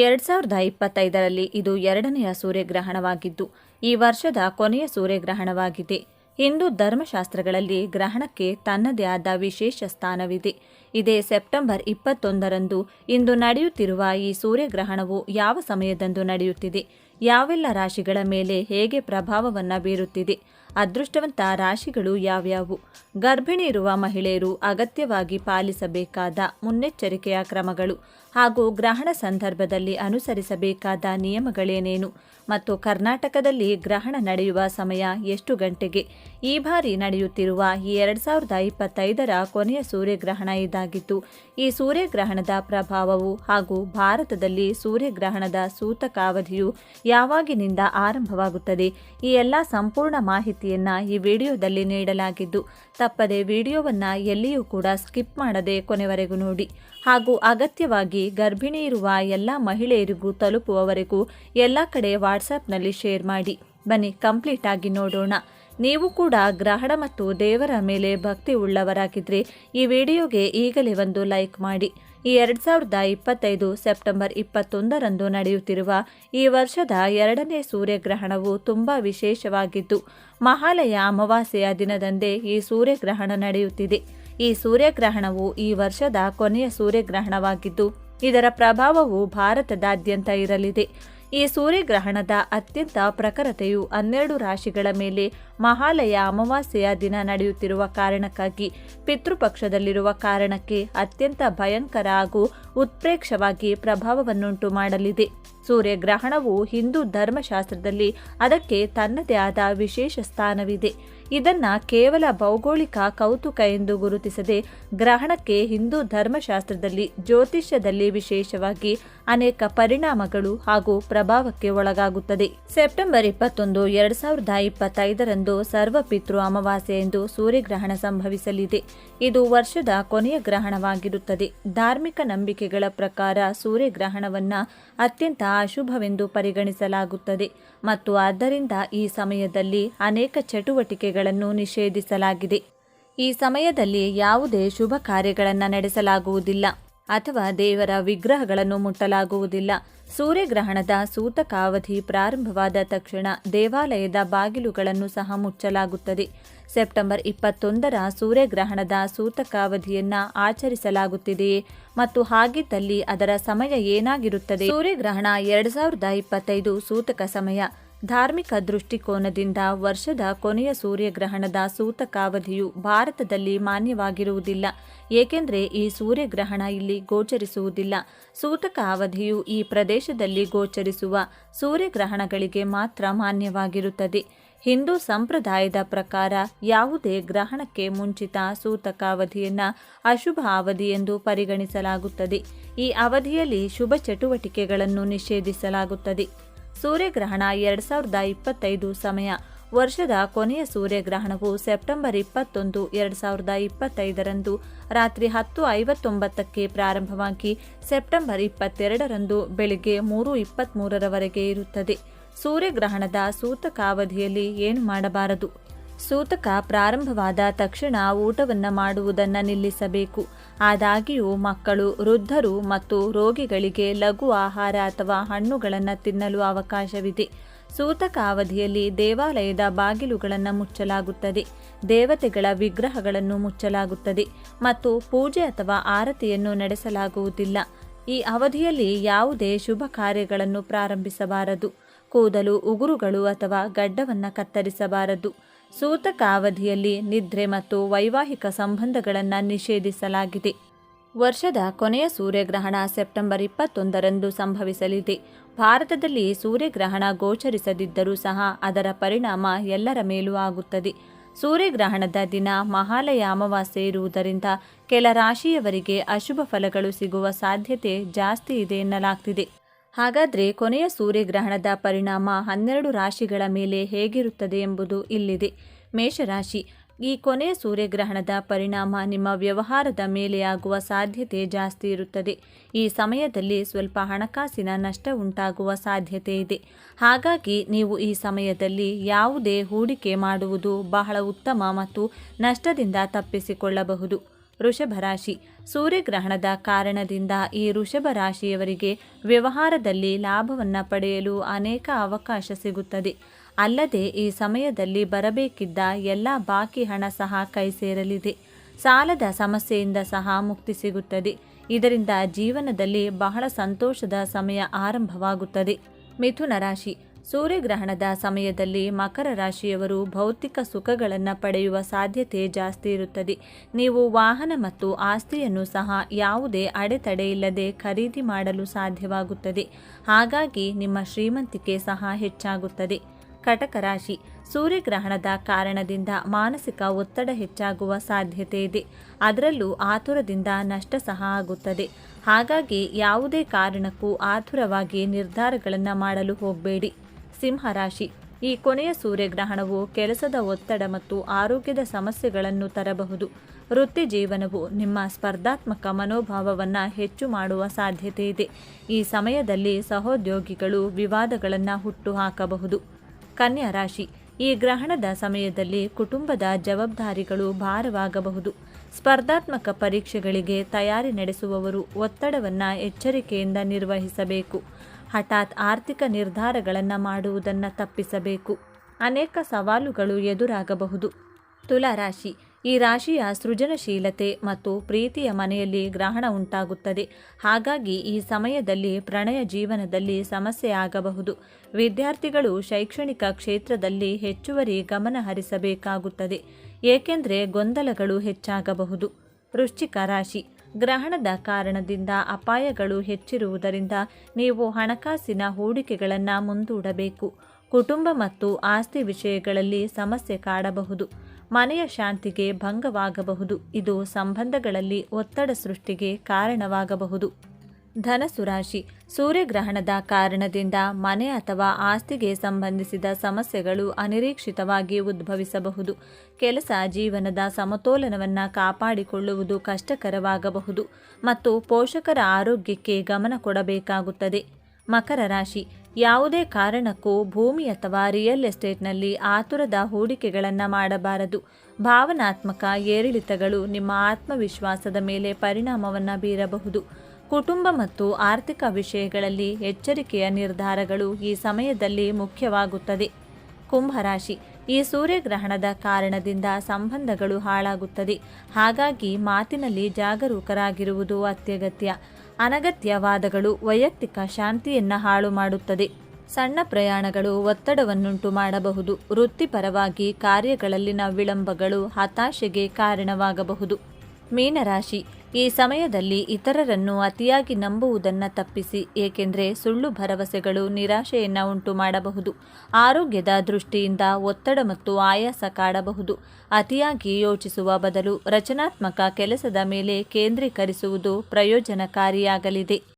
ಎರಡು ಸಾವಿರದ ಇಪ್ಪತ್ತೈದರಲ್ಲಿ ಇದು ಎರಡನೆಯ ಸೂರ್ಯಗ್ರಹಣವಾಗಿದ್ದು, ಈ ವರ್ಷದ ಕೊನೆಯ ಸೂರ್ಯಗ್ರಹಣವಾಗಿದೆ. ಹಿಂದೂ ಧರ್ಮಶಾಸ್ತ್ರಗಳಲ್ಲಿ ಗ್ರಹಣಕ್ಕೆ ತನ್ನದೇ ಆದ ವಿಶೇಷ ಸ್ಥಾನವಿದೆ. ಇದೇ ಸೆಪ್ಟೆಂಬರ್ ಇಪ್ಪತ್ತೊಂದರಂದು ಇಂದು ನಡೆಯುತ್ತಿರುವ ಈ ಸೂರ್ಯಗ್ರಹಣವು ಯಾವ ಸಮಯದಂದು ನಡೆಯುತ್ತಿದೆ? ಯಾವೆಲ್ಲ ರಾಶಿಗಳ ಮೇಲೆ ಹೇಗೆ ಪ್ರಭಾವವನ್ನು ಬೀರುತ್ತಿದೆ? ಅದೃಷ್ಟವಂತ ರಾಶಿಗಳು ಯಾವ್ಯಾವು? ಗರ್ಭಿಣಿ ಇರುವ ಮಹಿಳೆಯರು ಅಗತ್ಯವಾಗಿ ಪಾಲಿಸಬೇಕಾದ ಮುನ್ನೆಚ್ಚರಿಕೆಯ ಕ್ರಮಗಳು. ಹಾಗೂ ಗ್ರಹಣ ಸಂದರ್ಭದಲ್ಲಿ ಅನುಸರಿಸಬೇಕಾದ ನಿಯಮಗಳೇನೇನು? ಮತ್ತು ಕರ್ನಾಟಕದಲ್ಲಿ ಗ್ರಹಣ ನಡೆಯುವ ಸಮಯ ಎಷ್ಟು ಗಂಟೆಗೆ? ಈ ಬಾರಿ ನಡೆಯುತ್ತಿರುವ ಈ ಎರಡು ಸಾವಿರದ ಇಪ್ಪತ್ತೈದರ ಕೊನೆಯ ಸೂರ್ಯಗ್ರಹಣ ಇದಾಗಿತ್ತು. ಈ ಸೂರ್ಯಗ್ರಹಣದ ಪ್ರಭಾವವು ಹಾಗೂ ಭಾರತದಲ್ಲಿ ಸೂರ್ಯಗ್ರಹಣದ ಸೂತಕ ಅವಧಿಯು ಯಾವಾಗಿನಿಂದ ಆರಂಭವಾಗುತ್ತದೆ? ಈ ಎಲ್ಲ ಸಂಪೂರ್ಣ ಮಾಹಿತಿಯನ್ನ ಈ ವಿಡಿಯೋದಲ್ಲಿ ನೀಡಲಾಗಿದ್ದು, ತಪ್ಪದೆ ವಿಡಿಯೋವನ್ನ ಎಲ್ಲಿಯೂ ಕೂಡ ಸ್ಕಿಪ್ ಮಾಡದೆ ಕೊನೆವರೆಗೂ ನೋಡಿ. ಹಾಗೂ ಅಗತ್ಯವಾಗಿ ಗರ್ಭಿಣಿ ಇರುವ ಎಲ್ಲ ಮಹಿಳೆಯರಿಗೂ ತಲುಪುವವರೆಗೂ ಎಲ್ಲ ಕಡೆ ವಾಟ್ಸಪ್ನಲ್ಲಿ ಶೇರ್ ಮಾಡಿ. ಬನ್ನಿ, ಕಂಪ್ಲೀಟ್ ಆಗಿ ನೋಡೋಣ. ನೀವು ಕೂಡ ಗ್ರಹಣ ಮತ್ತು ದೇವರ ಮೇಲೆ ಭಕ್ತಿ ಉಳ್ಳವರಾಗಿದ್ದರೆ ಈ ವಿಡಿಯೋಗೆ ಈಗಲೇ ಒಂದು ಲೈಕ್ ಮಾಡಿ. ಈ ಎರಡು ಸಾವಿರದ ಇಪ್ಪತ್ತೈದು ಸೆಪ್ಟೆಂಬರ್ ಇಪ್ಪತ್ತೊಂದರಂದು ನಡೆಯುತ್ತಿರುವ ಈ ವರ್ಷದ ಎರಡನೇ ಸೂರ್ಯಗ್ರಹಣವು ತುಂಬ ವಿಶೇಷವಾಗಿದ್ದು, ಮಹಾಲಯ ಅಮಾವಾಸ್ಯೆಯ ದಿನದಂದೇ ಈ ಸೂರ್ಯಗ್ರಹಣ ನಡೆಯುತ್ತಿದೆ. ಈ ಸೂರ್ಯಗ್ರಹಣವು ಈ ವರ್ಷದ ಕೊನೆಯ ಸೂರ್ಯಗ್ರಹಣವಾಗಿದ್ದು, ಇದರ ಪ್ರಭಾವವು ಭಾರತದಾದ್ಯಂತ ಇರಲಿದೆ. ಈ ಸೂರ್ಯಗ್ರಹಣದ ಅತ್ಯಂತ ಪ್ರಖರತೆಯು ಹನ್ನೆರಡು ರಾಶಿಗಳ ಮೇಲೆ ಮಹಾಲಯ ಅಮಾವಾಸ್ಯೆಯ ದಿನ ನಡೆಯುತ್ತಿರುವ ಕಾರಣಕ್ಕಾಗಿ ಪಿತೃಪಕ್ಷದಲ್ಲಿರುವ ಕಾರಣಕ್ಕೆ ಅತ್ಯಂತ ಭಯಂಕರ ಹಾಗೂ ಉತ್ಪ್ರೇಕ್ಷವಾಗಿ ಪ್ರಭಾವವನ್ನುಂಟು ಮಾಡಲಿದೆ. ಸೂರ್ಯಗ್ರಹಣವು ಹಿಂದೂ ಧರ್ಮಶಾಸ್ತ್ರದಲ್ಲಿ ಅದಕ್ಕೆ ತನ್ನದೇ ಆದ ವಿಶೇಷ ಸ್ಥಾನವಿದೆ. ಇದನ್ನ ಕೇವಲ ಭೌಗೋಳಿಕ ಕೌತುಕ ಎಂದು ಗುರುತಿಸದೆ ಗ್ರಹಣಕ್ಕೆ ಹಿಂದೂ ಧರ್ಮಶಾಸ್ತ್ರದಲ್ಲಿ ಜ್ಯೋತಿಷ್ಯದಲ್ಲಿ ವಿಶೇಷವಾಗಿ ಅನೇಕ ಪರಿಣಾಮಗಳು ಹಾಗೂ ಪ್ರಭಾವಕ್ಕೆ ಒಳಗಾಗುತ್ತದೆ. ಸೆಪ್ಟೆಂಬರ್ ಇಪ್ಪತ್ತೊಂದು, ಎರಡ್ ಸಾವಿರದ ಇಪ್ಪತ್ತೈದರಂದು ಸರ್ವಪಿತೃ ಅಮಾವಾಸ್ಯೆ ಎಂದು ಸೂರ್ಯಗ್ರಹಣ ಸಂಭವಿಸಲಿದೆ. ಇದು ವರ್ಷದ ಕೊನೆಯ ಗ್ರಹಣವಾಗಿರುತ್ತದೆ. ಧಾರ್ಮಿಕ ನಂಬಿಕೆಗಳ ಪ್ರಕಾರ ಸೂರ್ಯಗ್ರಹಣವನ್ನ ಅತ್ಯಂತ ಅಶುಭವೆಂದು ಪರಿಗಣಿಸಲಾಗುತ್ತದೆ. ಮತ್ತು ಆದ್ದರಿಂದ ಈ ಸಮಯದಲ್ಲಿ ಅನೇಕ ಚಟುವಟಿಕೆಗಳನ್ನು ನಿಷೇಧಿಸಲಾಗಿದೆ. ಈ ಸಮಯದಲ್ಲಿ ಯಾವುದೇ ಶುಭ ಕಾರ್ಯಗಳನ್ನು ನಡೆಸಲಾಗುವುದಿಲ್ಲ. ಅಥವಾ ದೇವರ ವಿಗ್ರಹಗಳನ್ನು ಮುಟ್ಟಲಾಗುವುದಿಲ್ಲ. ಸೂರ್ಯಗ್ರಹಣದ ಸೂತಕಾವಧಿ ಪ್ರಾರಂಭವಾದ ತಕ್ಷಣ ದೇವಾಲಯದ ಬಾಗಿಲುಗಳನ್ನು ಸಹ ಮುಚ್ಚಲಾಗುತ್ತದೆ. ಸೆಪ್ಟೆಂಬರ್ ಇಪ್ಪತ್ತೊಂದರ ಸೂರ್ಯಗ್ರಹಣದ ಸೂತಕಾವಧಿಯನ್ನು ಆಚರಿಸಲಾಗುತ್ತಿದೆಯೇ ಮತ್ತು ಹಾಗಿದ್ದಲ್ಲಿ ಅದರ ಸಮಯ ಏನಾಗಿರುತ್ತದೆ? ಸೂರ್ಯಗ್ರಹಣ ಎರಡು ಸಾವಿರದ ಇಪ್ಪತ್ತೈದು ಸೂತಕ ಸಮಯ. ಧಾರ್ಮಿಕ ದೃಷ್ಟಿಕೋನದಿಂದ ವರ್ಷದ ಕೊನೆಯ ಸೂರ್ಯಗ್ರಹಣದ ಸೂತಕಾವಧಿಯು ಭಾರತದಲ್ಲಿ ಮಾನ್ಯವಾಗಿರುವುದಿಲ್ಲ. ಏಕೆಂದರೆ ಈ ಸೂರ್ಯಗ್ರಹಣ ಇಲ್ಲಿ ಗೋಚರಿಸುವುದಿಲ್ಲ. ಸೂತಕ ಅವಧಿಯು ಈ ಪ್ರದೇಶದಲ್ಲಿ ಗೋಚರಿಸುವ ಸೂರ್ಯಗ್ರಹಣಗಳಿಗೆ ಮಾತ್ರ ಮಾನ್ಯವಾಗಿರುತ್ತದೆ. ಹಿಂದೂ ಸಂಪ್ರದಾಯದ ಪ್ರಕಾರ ಯಾವುದೇ ಗ್ರಹಣಕ್ಕೆ ಮುಂಚಿತ ಸೂತಕ ಅವಧಿಯನ್ನು ಅಶುಭ ಅವಧಿ ಎಂದು ಪರಿಗಣಿಸಲಾಗುತ್ತದೆ. ಈ ಅವಧಿಯಲ್ಲಿ ಶುಭ ಚಟುವಟಿಕೆಗಳನ್ನು ನಿಷೇಧಿಸಲಾಗುತ್ತದೆ. ಸೂರ್ಯಗ್ರಹಣ ಎರಡು ಸಾವಿರದ ಇಪ್ಪತ್ತೈದು ಸಮಯ. ವರ್ಷದ ಕೊನೆಯ ಸೂರ್ಯಗ್ರಹಣವು ಸೆಪ್ಟೆಂಬರ್ ಇಪ್ಪತ್ತೊಂದು, ಎರಡು ಸಾವಿರದ ಇಪ್ಪತ್ತೈದರಂದು. ರಾತ್ರಿ ಹತ್ತು ಐವತ್ತೊಂಬತ್ತಕ್ಕೆ ಪ್ರಾರಂಭವಾಗಿ ಸೆಪ್ಟೆಂಬರ್ ಇಪ್ಪತ್ತೆರಡರಂದು ಬೆಳಿಗ್ಗೆ ಮೂರು ಇಪ್ಪತ್ತ್ಮೂರರವರೆಗೆ ಇರುತ್ತದೆ. ಸೂರ್ಯಗ್ರಹಣದ ಸೂತಕಾವಧಿಯಲ್ಲಿ ಏನು ಮಾಡಬಾರದು? ಸೂತಕ ಪ್ರಾರಂಭವಾದ ತಕ್ಷಣ ಊಟವನ್ನು ಮಾಡುವುದನ್ನು ನಿಲ್ಲಿಸಬೇಕು. ಆದಾಗ್ಯೂ ಮಕ್ಕಳು, ವೃದ್ಧರು ಮತ್ತು ರೋಗಿಗಳಿಗೆ ಲಘು ಆಹಾರ ಅಥವಾ ಹಣ್ಣುಗಳನ್ನು ತಿನ್ನಲು ಅವಕಾಶವಿದೆ. ಸೂತಕ ಅವಧಿಯಲ್ಲಿ ದೇವಾಲಯದ ಬಾಗಿಲುಗಳನ್ನು ಮುಚ್ಚಲಾಗುತ್ತದೆ. ದೇವತೆಗಳ ವಿಗ್ರಹಗಳನ್ನು ಮುಚ್ಚಲಾಗುತ್ತದೆ ಮತ್ತು ಪೂಜೆ ಅಥವಾ ಆರತಿಯನ್ನು ನಡೆಸಲಾಗುವುದಿಲ್ಲ. ಈ ಅವಧಿಯಲ್ಲಿ ಯಾವುದೇ ಶುಭ ಕಾರ್ಯಗಳನ್ನು ಪ್ರಾರಂಭಿಸಬಾರದು. ಕೂದಲು, ಉಗುರುಗಳು ಅಥವಾ ಗಡ್ಡವನ್ನು ಕತ್ತರಿಸಬಾರದು. ಸೂತಕ ಅವಧಿಯಲ್ಲಿ ನಿದ್ರೆ ಮತ್ತು ವೈವಾಹಿಕ ಸಂಬಂಧಗಳನ್ನು ನಿಷೇಧಿಸಲಾಗಿದೆ. ವರ್ಷದ ಕೊನೆಯ ಸೂರ್ಯಗ್ರಹಣ ಸೆಪ್ಟೆಂಬರ್ ಇಪ್ಪತ್ತೊಂದರಂದು ಸಂಭವಿಸಲಿದೆ. ಭಾರತದಲ್ಲಿ ಸೂರ್ಯಗ್ರಹಣ ಗೋಚರಿಸದಿದ್ದರೂ ಸಹ ಅದರ ಪರಿಣಾಮ ಎಲ್ಲರ ಮೇಲೂ ಆಗುತ್ತದೆ. ಸೂರ್ಯಗ್ರಹಣದ ದಿನ ಮಹಾಲಯ ಅಮಾವಾಸ್ಯೆ ಇರುವುದರಿಂದ ಕೆಲ ರಾಶಿಯವರಿಗೆ ಅಶುಭ ಫಲಗಳು ಸಿಗುವ ಸಾಧ್ಯತೆ ಜಾಸ್ತಿ ಇದೆ ಎನ್ನಲಾಗ್ತಿದೆ. ಹಾಗಾದರೆ ಕೊನೆಯ ಸೂರ್ಯಗ್ರಹಣದ ಪರಿಣಾಮ ಹನ್ನೆರಡು ರಾಶಿಗಳ ಮೇಲೆ ಹೇಗಿರುತ್ತದೆ ಎಂಬುದು ಇಲ್ಲಿದೆ. ಮೇಷರಾಶಿ, ಈ ಕೊನೆಯ ಸೂರ್ಯಗ್ರಹಣದ ಪರಿಣಾಮ ನಿಮ್ಮ ವ್ಯವಹಾರದ ಮೇಲೆ ಆಗುವ ಸಾಧ್ಯತೆ ಜಾಸ್ತಿ ಇರುತ್ತದೆ. ಈ ಸಮಯದಲ್ಲಿ ಸ್ವಲ್ಪ ಹಣಕಾಸಿನ ನಷ್ಟ ಉಂಟಾಗುವ ಸಾಧ್ಯತೆ ಇದೆ. ಹಾಗಾಗಿ ನೀವು ಈ ಸಮಯದಲ್ಲಿ ಯಾವುದೇ ಹೂಡಿಕೆ ಮಾಡುವುದು ಬಹಳ ಉತ್ತಮ ಮತ್ತು ನಷ್ಟದಿಂದ ತಪ್ಪಿಸಿಕೊಳ್ಳಬಹುದು. ವೃಷಭ ರಾಶಿ ಸೂರ್ಯಗ್ರಹಣದ ಕಾರಣದಿಂದ ಈ ವೃಷಭ ರಾಶಿಯವರಿಗೆ ವ್ಯವಹಾರದಲ್ಲಿ ಲಾಭವನ್ನು ಪಡೆಯಲು ಅನೇಕ ಅವಕಾಶ ಸಿಗುತ್ತದೆ. ಅಲ್ಲದೆ ಈ ಸಮಯದಲ್ಲಿ ಬರಬೇಕಿದ್ದ ಎಲ್ಲ ಬಾಕಿ ಹಣ ಸಹ ಕೈ ಸೇರಲಿದೆ. ಸಾಲದ ಸಮಸ್ಯೆಯಿಂದ ಸಹ ಮುಕ್ತಿ ಸಿಗುತ್ತದೆ. ಇದರಿಂದ ಜೀವನದಲ್ಲಿ ಬಹಳ ಸಂತೋಷದ ಸಮಯ ಆರಂಭವಾಗುತ್ತದೆ. ಮಿಥುನ ರಾಶಿ. ಸೂರ್ಯಗ್ರಹಣದ ಸಮಯದಲ್ಲಿ ಮಕರ ರಾಶಿಯವರು ಭೌತಿಕ ಸುಖಗಳನ್ನು ಪಡೆಯುವ ಸಾಧ್ಯತೆ ಜಾಸ್ತಿ ಇರುತ್ತದೆ. ನೀವು ವಾಹನ ಮತ್ತು ಆಸ್ತಿಯನ್ನು ಸಹ ಯಾವುದೇ ಅಡೆತಡೆ ಇಲ್ಲದೆ ಖರೀದಿ ಮಾಡಲು ಸಾಧ್ಯವಾಗುತ್ತದೆ. ಹಾಗಾಗಿ ನಿಮ್ಮ ಶ್ರೀಮಂತಿಕೆ ಸಹ ಹೆಚ್ಚಾಗುತ್ತದೆ. ಕಟಕ ರಾಶಿ. ಸೂರ್ಯಗ್ರಹಣದ ಕಾರಣದಿಂದ ಮಾನಸಿಕ ಒತ್ತಡ ಹೆಚ್ಚಾಗುವ ಸಾಧ್ಯತೆ ಇದೆ. ಅದರಲ್ಲೂ ಆತುರದಿಂದ ನಷ್ಟ ಸಹ ಆಗುತ್ತದೆ. ಹಾಗಾಗಿ ಯಾವುದೇ ಕಾರಣಕ್ಕೂ ಆತುರವಾಗಿ ನಿರ್ಧಾರಗಳನ್ನು ಮಾಡಲು ಹೋಗಬೇಡಿ. ಸಿಂಹರಾಶಿ ಈ ಕೊನೆಯ ಸೂರ್ಯಗ್ರಹಣವು ಕೆಲಸದ ಒತ್ತಡ ಮತ್ತು ಆರೋಗ್ಯದ ಸಮಸ್ಯೆಗಳನ್ನು ತರಬಹುದು. ವೃತ್ತಿ ಜೀವನವು ನಿಮ್ಮ ಸ್ಪರ್ಧಾತ್ಮಕ ಮನೋಭಾವವನ್ನು ಹೆಚ್ಚು ಮಾಡುವ ಸಾಧ್ಯತೆ ಇದೆ. ಈ ಸಮಯದಲ್ಲಿ ಸಹೋದ್ಯೋಗಿಗಳು ವಿವಾದಗಳನ್ನು ಹುಟ್ಟುಹಾಕಬಹುದು. ಕನ್ಯಾ ರಾಶಿ. ಈ ಗ್ರಹಣದ ಸಮಯದಲ್ಲಿ ಕುಟುಂಬದ ಜವಾಬ್ದಾರಿಗಳು ಭಾರವಾಗಬಹುದು. ಸ್ಪರ್ಧಾತ್ಮಕ ಪರೀಕ್ಷೆಗಳಿಗೆ ತಯಾರಿ ನಡೆಸುವವರು ಒತ್ತಡವನ್ನು ಎಚ್ಚರಿಕೆಯಿಂದ ನಿರ್ವಹಿಸಬೇಕು. ಹಠಾತ್ ಆರ್ಥಿಕ ನಿರ್ಧಾರಗಳನ್ನು ಮಾಡುವುದನ್ನು ತಪ್ಪಿಸಬೇಕು. ಅನೇಕ ಸವಾಲುಗಳು ಎದುರಾಗಬಹುದು. ತುಲಾರಾಶಿ. ಈ ರಾಶಿಯ ಸೃಜನಶೀಲತೆ ಮತ್ತು ಪ್ರೀತಿಯ ಮನೆಯಲ್ಲಿ ಗ್ರಹಣ ಉಂಟಾಗುತ್ತದೆ. ಹಾಗಾಗಿ ಈ ಸಮಯದಲ್ಲಿ ಪ್ರಣಯ ಜೀವನದಲ್ಲಿ ಸಮಸ್ಯೆ ಆಗಬಹುದು. ವಿದ್ಯಾರ್ಥಿಗಳು ಶೈಕ್ಷಣಿಕ ಕ್ಷೇತ್ರದಲ್ಲಿ ಹೆಚ್ಚುವರಿ ಗಮನ ಹರಿಸಬೇಕಾಗುತ್ತದೆ. ಏಕೆಂದರೆ ಗೊಂದಲಗಳು ಹೆಚ್ಚಾಗಬಹುದು. ವೃಶ್ಚಿಕ ರಾಶಿ. ಗ್ರಹಣದ ಕಾರಣದಿಂದ ಅಪಾಯಗಳು ಹೆಚ್ಚಿರುವುದರಿಂದ ನೀವು ಹಣಕಾಸಿನ ಹೂಡಿಕೆಗಳನ್ನು ಮುಂದೂಡಬೇಕು. ಕುಟುಂಬ ಮತ್ತು ಆಸ್ತಿ ವಿಷಯಗಳಲ್ಲಿ ಸಮಸ್ಯೆ ಕಾಡಬಹುದು. ಮನೆಯ ಶಾಂತಿಗೆ ಭಂಗವಾಗಬಹುದು. ಇದು ಸಂಬಂಧಗಳಲ್ಲಿ ಒತ್ತಡ ಸೃಷ್ಟಿಗೆ ಕಾರಣವಾಗಬಹುದು. ಧನಸು ರಾಶಿ ಸೂರ್ಯಗ್ರಹಣದ ಕಾರಣದಿಂದ ಮನೆ ಅಥವಾ ಆಸ್ತಿಗೆ ಸಂಬಂಧಿಸಿದ ಸಮಸ್ಯೆಗಳು ಅನಿರೀಕ್ಷಿತವಾಗಿ ಉದ್ಭವಿಸಬಹುದು. ಕೆಲಸ ಜೀವನದ ಸಮತೋಲನವನ್ನು ಕಾಪಾಡಿಕೊಳ್ಳುವುದು ಕಷ್ಟಕರವಾಗಬಹುದು ಮತ್ತು ಪೋಷಕರ ಆರೋಗ್ಯಕ್ಕೆ ಗಮನ ಕೊಡಬೇಕಾಗುತ್ತದೆ. ಮಕರ ರಾಶಿ. ಯಾವುದೇ ಕಾರಣಕ್ಕೂ ಭೂಮಿ ಅಥವಾ ರಿಯಲ್ ಎಸ್ಟೇಟ್ನಲ್ಲಿ ಆತುರದ ಹೂಡಿಕೆಗಳನ್ನು ಮಾಡಬಾರದು. ಭಾವನಾತ್ಮಕ ಏರಿಳಿತಗಳು ನಿಮ್ಮ ಆತ್ಮವಿಶ್ವಾಸದ ಮೇಲೆ ಪರಿಣಾಮವನ್ನು ಬೀರಬಹುದು. ಕುಟುಂಬ ಮತ್ತು ಆರ್ಥಿಕ ವಿಷಯಗಳಲ್ಲಿ ಎಚ್ಚರಿಕೆಯ ನಿರ್ಧಾರಗಳು ಈ ಸಮಯದಲ್ಲಿ ಮುಖ್ಯವಾಗುತ್ತದೆ. ಕುಂಭರಾಶಿ ಈ ಸೂರ್ಯಗ್ರಹಣದ ಕಾರಣದಿಂದ ಸಂಬಂಧಗಳು ಹಾಳಾಗುತ್ತದೆ. ಹಾಗಾಗಿ ಮಾತಿನಲ್ಲಿ ಜಾಗರೂಕರಾಗಿರುವುದು ಅತ್ಯಗತ್ಯ. ಅನಗತ್ಯ ವಾದಗಳು ವೈಯಕ್ತಿಕ ಶಾಂತಿಯನ್ನು ಹಾಳು ಮಾಡುತ್ತದೆ. ಸಣ್ಣ ಪ್ರಯಾಣಗಳು ಒತ್ತಡವನ್ನುಂಟು ಮಾಡಬಹುದು. ವೃತ್ತಿಪರವಾಗಿ ಕಾರ್ಯಗಳಲ್ಲಿನ ವಿಳಂಬಗಳು ಹತಾಶೆಗೆ ಕಾರಣವಾಗಬಹುದು. ಮೀನರಾಶಿ ಈ ಸಮಯದಲ್ಲಿ ಇತರರನ್ನು ಅತಿಯಾಗಿ ನಂಬುವುದನ್ನು ತಪ್ಪಿಸಿ, ಏಕೆಂದರೆ ಸುಳ್ಳು ಭರವಸೆಗಳು ನಿರಾಶೆಯನ್ನು ಉಂಟು ಮಾಡಬಹುದು ಆರೋಗ್ಯದ ದೃಷ್ಟಿಯಿಂದ ಒತ್ತಡ ಮತ್ತು ಆಯಾಸ ಕಾಡಬಹುದು. ಅತಿಯಾಗಿ ಯೋಚಿಸುವ ಬದಲು ರಚನಾತ್ಮಕ ಕೆಲಸದ ಮೇಲೆ ಕೇಂದ್ರೀಕರಿಸುವುದು ಪ್ರಯೋಜನಕಾರಿಯಾಗಲಿದೆ.